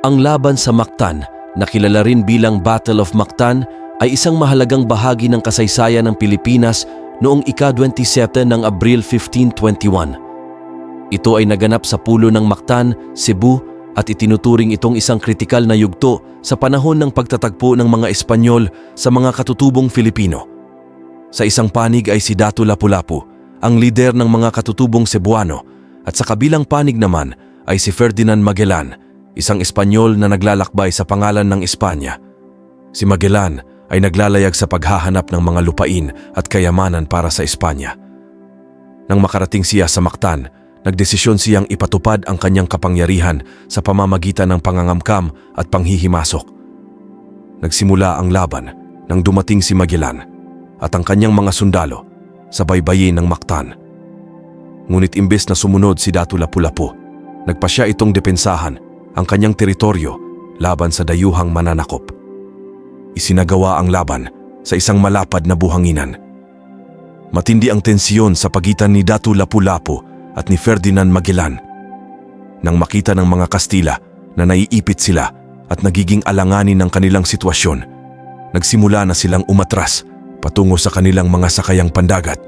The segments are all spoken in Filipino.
Ang laban sa Mactan, na kilala rin bilang Battle of Mactan, ay isang mahalagang bahagi ng kasaysayan ng Pilipinas noong ika-27 ng Abril 1521. Ito ay naganap sa pulo ng Mactan, Cebu at itinuturing itong isang kritikal na yugto sa panahon ng pagtatagpo ng mga Espanyol sa mga katutubong Filipino. Sa isang panig ay si Datu Lapu-Lapu, ang lider ng mga katutubong Cebuano, at sa kabilang panig naman ay si Ferdinand Magellan, isang Espanyol na naglalakbay sa pangalan ng Espanya. Si Magellan ay naglalayag sa paghahanap ng mga lupain at kayamanan para sa Espanya. Nang makarating siya sa Mactan, nagdesisyon siyang ipatupad ang kanyang kapangyarihan sa pamamagitan ng pangangamkam at panghihimasok. Nagsimula ang laban nang dumating si Magellan at ang kanyang mga sundalo sa baybayin ng Mactan. Ngunit imbes na sumunod si Datu Lapu-Lapu, nagpa siya itong depensahan ang kanyang teritoryo laban sa dayuhang mananakop. Isinagawa ang laban sa isang malapad na buhanginan. Matindi ang tensyon sa pagitan ni Datu Lapu-Lapu at ni Ferdinand Magellan. Nang makita ng mga Kastila na naiipit sila at nagiging alanganin ng kanilang sitwasyon, nagsimula na silang umatras patungo sa kanilang mga sakayang pandagat.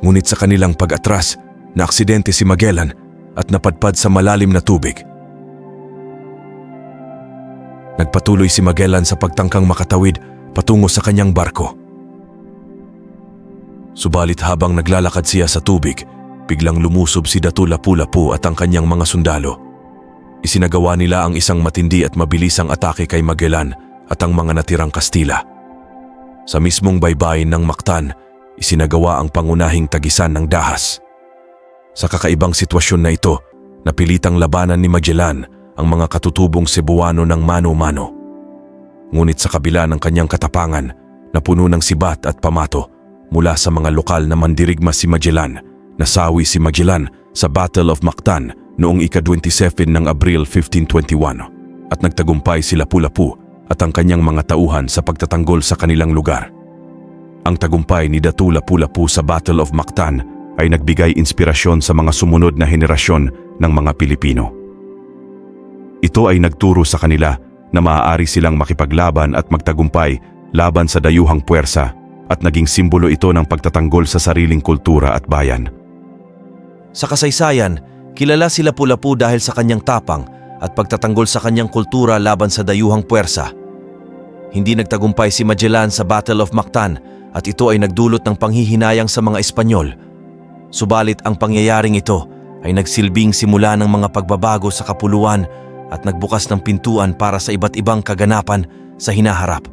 Ngunit sa kanilang pag-atras, naaksidente si Magellan at napadpad sa malalim na tubig. Nagpatuloy si Magellan sa pagtangkang makatawid patungo sa kanyang barko. Subalit habang naglalakad siya sa tubig, biglang lumusob si Datu Lapu-Lapu at ang kanyang mga sundalo. Isinagawa nila ang isang matindi at mabilisang atake kay Magellan at ang mga natirang Kastila. Sa mismong baybayin ng Mactan, isinagawa ang pangunahing tagisan ng dahas. Sa kakaibang sitwasyon na ito, napilitang labanan ni Magellan ang mga katutubong Cebuano ng mano-mano. Ngunit sa kabila ng kanyang katapangan, napuno ng sibat at pamato mula sa mga lokal na mandirigma si Magellan, nasawi si Magellan sa Battle of Mactan noong ika-27 ng Abril 1521 at nagtagumpay si Lapu-Lapu at ang kanyang mga tauhan sa pagtatanggol sa kanilang lugar. Ang tagumpay ni Datu Lapu-Lapu sa Battle of Mactan ay nagbigay inspirasyon sa mga sumunod na henerasyon ng mga Pilipino. Ito ay nagturo sa kanila na maaari silang makipaglaban at magtagumpay laban sa dayuhang puwersa at naging simbolo ito ng pagtatanggol sa sariling kultura at bayan. Sa kasaysayan, kilala si Lapu-Lapu dahil sa kanyang tapang at pagtatanggol sa kanyang kultura laban sa dayuhang puwersa. Hindi nagtagumpay si Magellan sa Battle of Mactan at ito ay nagdulot ng panghihinayang sa mga Espanyol. Subalit ang pangyayaring ito ay nagsilbing simula ng mga pagbabago sa kapuluan at nagbukas ng pintuan para sa iba't ibang kaganapan sa hinaharap.